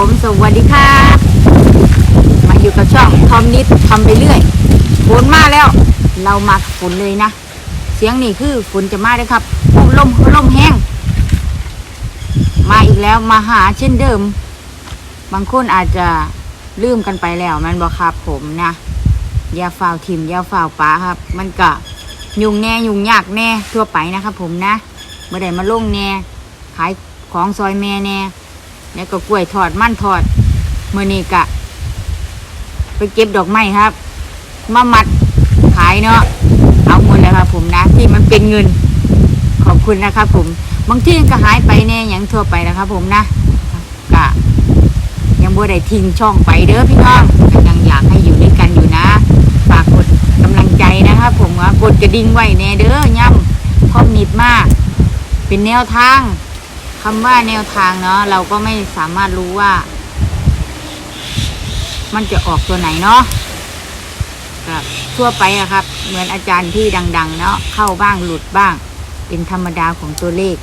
ผมสวัสดีครับมาอยู่กับช่องทอมนิดทำไปเรื่อยฝนมาแล้ว เรามาฝนเลยนะ เสียงนี่คือฝนจะมาเลยครับลมลมแห้ง มาอีกแล้วมาหาเช่นเดิม บางคนอาจจะลืมกันไปแล้วมันบอกครับผมนะยาฝ่าวถิ่มยาฝ่าวป้าครับ มันก็ยุ่งแน่ยุ่งยากแน่ทั่วไปนะครับผมนะเมื่อใดมาลงแน่ขายของซอยแม่แน่ แล้วก็กล้วยทอดมันทอดเมื่อนี้กะ ไปเก็บดอกไม้ครับ มามัดขายเนาะเอาหมดแล้วครับผมนะ ที่มันเป็นเงิน ขอบคุณนะครับผม บางที่ก็หายไปแน่อย่างทั่วไปนะครับผมนะกะยังบ่ได้ทิ้งช่องไปเด้อพี่น้องยังอยากให้อยู่ด้วยกันอยู่นะฝากกดกำลังใจนะครับผมว่ากดกระดิ่งไว้แน่เด้อย่ำพร้อมนิดมาก เป็นแนวทาง คำว่าแนวทางเนาะเราก็ไม่สามารถรู้ว่า มันจะออกตัวไหนเนาะก็ทั่วไปอะครับ เหมือนอาจารย์ที่ดัง ๆ เนาะเข้าบ้างหลุดบ้าง เป็นธรรมดาของตัวเลข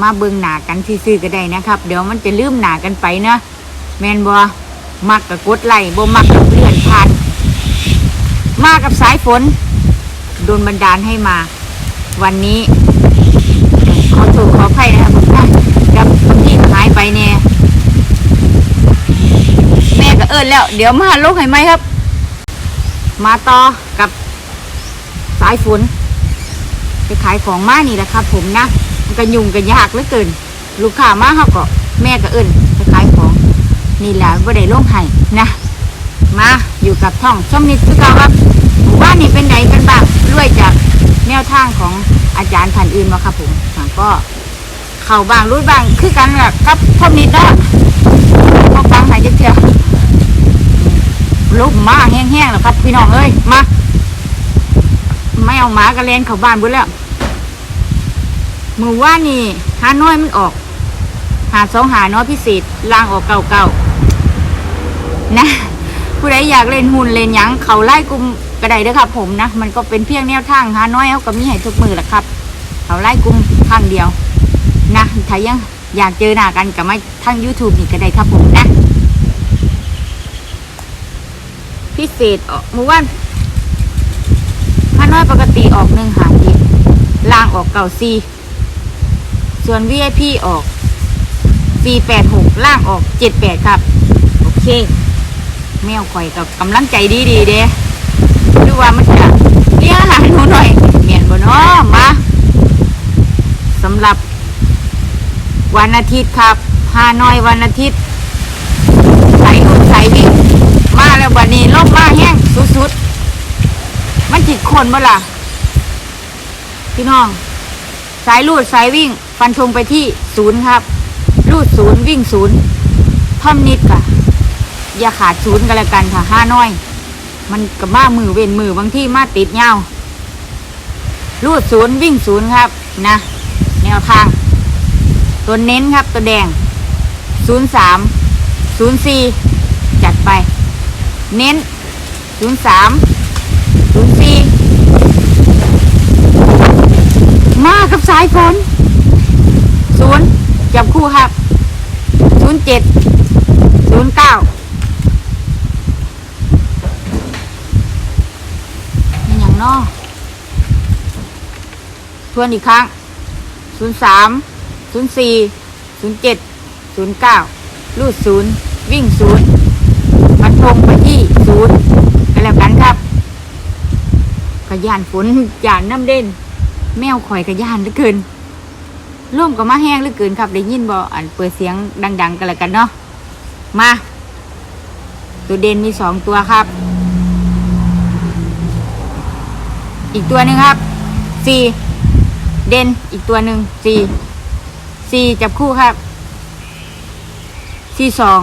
มาเบิ่งหนากันซื่อๆก็ได้นะครับ เดี๋ยวมันจะลืมหนากันไปเนาะแมนบอมักกับกดไล่บ่มักกับเลื่อนผ่าน มากับสายฝนโดนบันดาลให้มา วันนี้ขอโทษขออภัยนะครับ ไปเนี่ยแม่ก็เอิญแล้ว เดี๋ยวมาลกให้ไหมครับ มาต่อกับสายฝนไปขายของมานี่แหละครับ ผมนะมันก็ยุ่งกันยากเหลือเกิน ลูกค้ามาเขาก็แม่ก็เอิญไปขายของ นี่แหละว่าได้ลงให้นะมาอยู่กับท่องชมนิดคือเก่าครับหมู่บ้านนี้เป็นไหนกันบ้างรวยจากแนวทางของอาจารย์ท่านอื่นมาครับผมอ่าก็ เข่าบางรุดบางคือกันแบบกับท่อมนิดาะพอฟังหายเจียวลุกมาแห้งๆแล้วครับ พี่น้องเอ้ยมาไม่เอาหมากระเลนเข้าบ้านบุญแล้วมือว่านี่หาน้อยมันออก หาสองหาน้อยพิเศษล่างออกเก่าเก่าๆนะผู้ใดอยากเล่นหุ่นเล่นยังเขาไล่กลุ่มกระไดเด้อครับ ผมนะมันก็เป็นเพียงแนวทางหาน้อยเอากับมีให้ทุกมือแหละครับ เขาไล่กลุ่มทางเดียว นะถ้ายังอยากเจอหน้ากันกับมาทาง YouTube นี่ก็ได้ครับผมนะ พิเศษออกมู่ว่านฮานอยปกติออกหนึ่งหาทิล่างออกเก่าซีส่วน VIP ออก486ล่างออก78ครับ โอเค แมวข่อยกับกำลังใจดีดีเด้หรือว่ามันจะเลี้ยงอาหารหนูหน่อยเมียนบ่เนาะมาสำหรับ วันอาทิตย์ครับฮานอยวันอาทิตย์ใส่หุ่นใส่วิ่งมาแล้ววันนี้ลมมาแห้งสุดๆ มันจิตคนบ่ล่ะ พี่น้อง สายลูดสายวิ่ง ฟันธงไปที่ศูนย์ครับ ลูดศูนย์วิ่งศูนย์ท่อมนิดค่ะ อย่าขาดศูนย์กันล้วกันค่ะห้าน้อย มันกับมามือเว้นมือบางที่มาติดเงาลูดศูนย์วิ่งศูนย์ครับ นะ แนวทาง ตัวเน้นครับตัวแดง 03 04 จัดไป เน้น 03 04 มากับสายฝนศูนย์จับคู่ครับ 07 09นี่อย่างนอทวนอีกครั้งศูนย์สาม ศูนย์สี่ศูนย์เจ็ดศูนย์เก้าลูดศูนย์วิ่งศูนย์มันทงไปที่ศูนย์กันแล้วกันครับกระยานฝนยานน้ำเด่น แมวข่อยกระยานเหลือเกินร่วมกับมาแห้งเหลือเกินครับ ได้ยินบ่อันเปิดเสียงดัง ๆ กันแล้วกันเนาะมา ตัวเด่นมีสองตัวครับ อีกตัวหนึ่งครับสี่เด่นอีกตัวหนึ่งสี่ สี่จับคู่ครับสี่สอง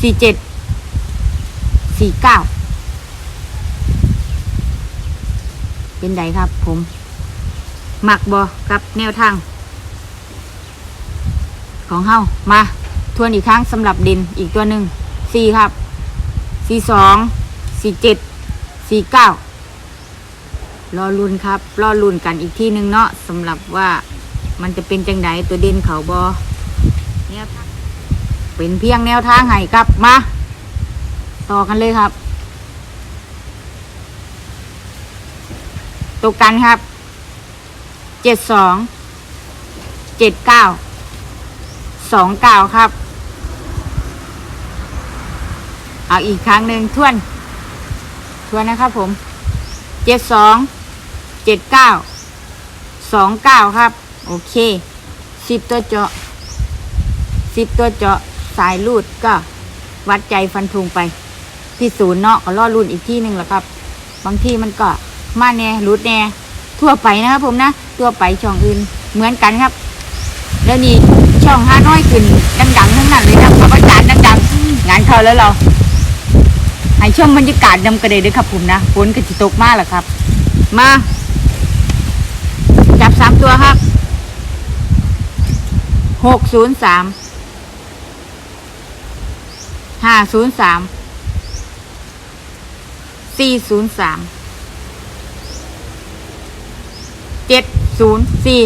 สี่เจ็ดสี่เก้าเป็นไดครับ ผมหมักบอกับแนวทาง ของเฮามา ทวนอีกครั้งสำหรับด่นอีกตัวหนึ่งสี่ครับสี่สองสี่เจ็ดสี่เก้ารอลุนครับ รอลุนกันอีกที่หนึ่งเนาะสำหรับว่า มันจะเป็นจังไดตัวเด่นเขาบอเนี่ยครับเป็นเพียงแนวทางให้ครับมา ต่อกันเลยครับ ตัวกันครับเจ็ดสองเจ็ดเก้าสองเก้าครับ เอาอีกครั้งหนึ่งทวน ทวนนะครับผมเจ็ดสองเจ็ดเก้าสองเก้าครับ โอเคสิบตัวเจาะสิบตัวเจาะสายรูดก็วัดใจฟันธงไปที่ศูนย์เนาะก็ล่อรุ่นอีกที่หนึ่งแหละครับ บางที่มันก็มาแน่รูดแน่ทั่วไปนะครับผมนะทั่วไปช่องอื่นเหมือนกันครับ แล้วนี่ช่องห้าน้อยขึ้นดังๆทั้งนั้นเลยนะครับอาจารย์ดังๆงานเข้าแล้วเราให้ชมบรรยากาศนำกระเดยด้วยครับผมนะฝนก็จะตกมากแหละครับ มา จับสามตัวครับ หกศูนย์สามห้าศูนย์สามสี่ศูนย์สามเจ็ดศูนย์สี่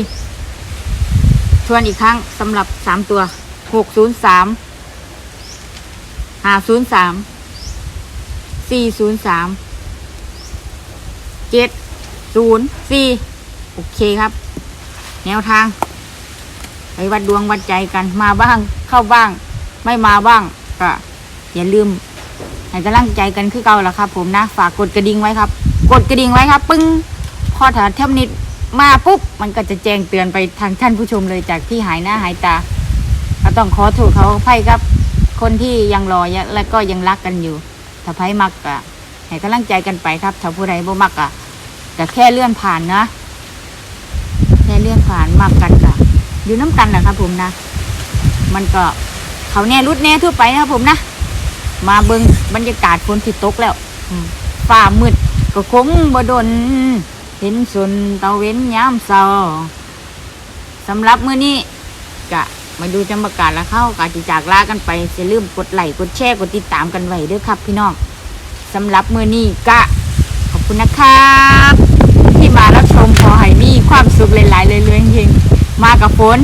ทวนอีกครั้งสำหรับสามตัวหกศูนย์สามห้าศูนย์สามสี่ศูนย์สามเจ็ดศูนย์สี่โอเคครับ แนวทาง ไปวัดดวงวัดใจกันมาบ้าง เข้าบ้าง ไม่มาบ้างก็อย่าลืมให้กำลังใจกันคือเก่าละครับ ผมนะฝากกดกระดิ่งไว้ครับ กดกระดิ่งไว้ครับ ปึ้งพอถ้าเทมนิดมาปุ๊บมันก็จะแจ้งเตือนไปทางท่านผู้ชมเลยจากที่หายหน้าหายตาก็ต้องขอโทษเขาไพ่ครับ คนที่ยังรอและก็ยังรักกันอยู่ ถ้าไพ่มักอะให้กำลังใจกันไปครับถ้าผู้ใดบ่มักอะแต่แค่เลื่อนผ่านนะแค่เลื่อนผ่านมักกันก อยู่น้ำกันนะครับผมนะ มันก็เขาแน่รุดแน่ทั่วไปนะครับผมนะ มาเบิงบรรยากาศฝนที่ตกแล้วอืมฟ้ามืดก็คงบ่ดน เห็นสนตะเว้นยามเศร้าสำหรับมื้อนี้กะมาดูจำประกาศแล้วเข้ากาจิจากลากันไปอย่าลืมกดไลค์กดแชร์กดติดตามกันไว้ด้วยครับ พี่น้องสำหรับมื้อนี้กะขอบคุณนะครับ ที่มารับชมขอให้มีความสุขหลายๆเลยเรื่อยๆเฮงๆ มากับฝน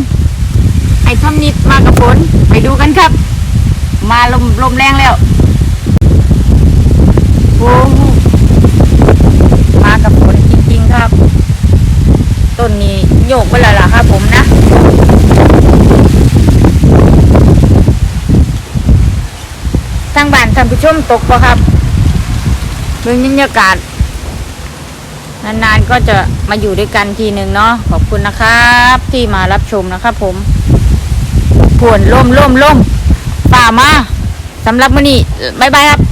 ไอ้ทำนิดมากับฝน ไปดูกันครับ มาลมลมแรงแล้วโอ้มากับฝนจริงๆครับ ต้นนี้โยกไปแล้วล่ะครับผมนะทางบ้านท่านผู้ชมตกปะครับเรื่องบรรยากาศ นานๆก็จะมาอยู่ด้วยกันทีหนึ่งเนาะขอบคุณนะครับที่มารับชมนะครับผมผวนล่มล่มล่มป่ามาสำหรับมื้อนี้บ๊ายบายครับ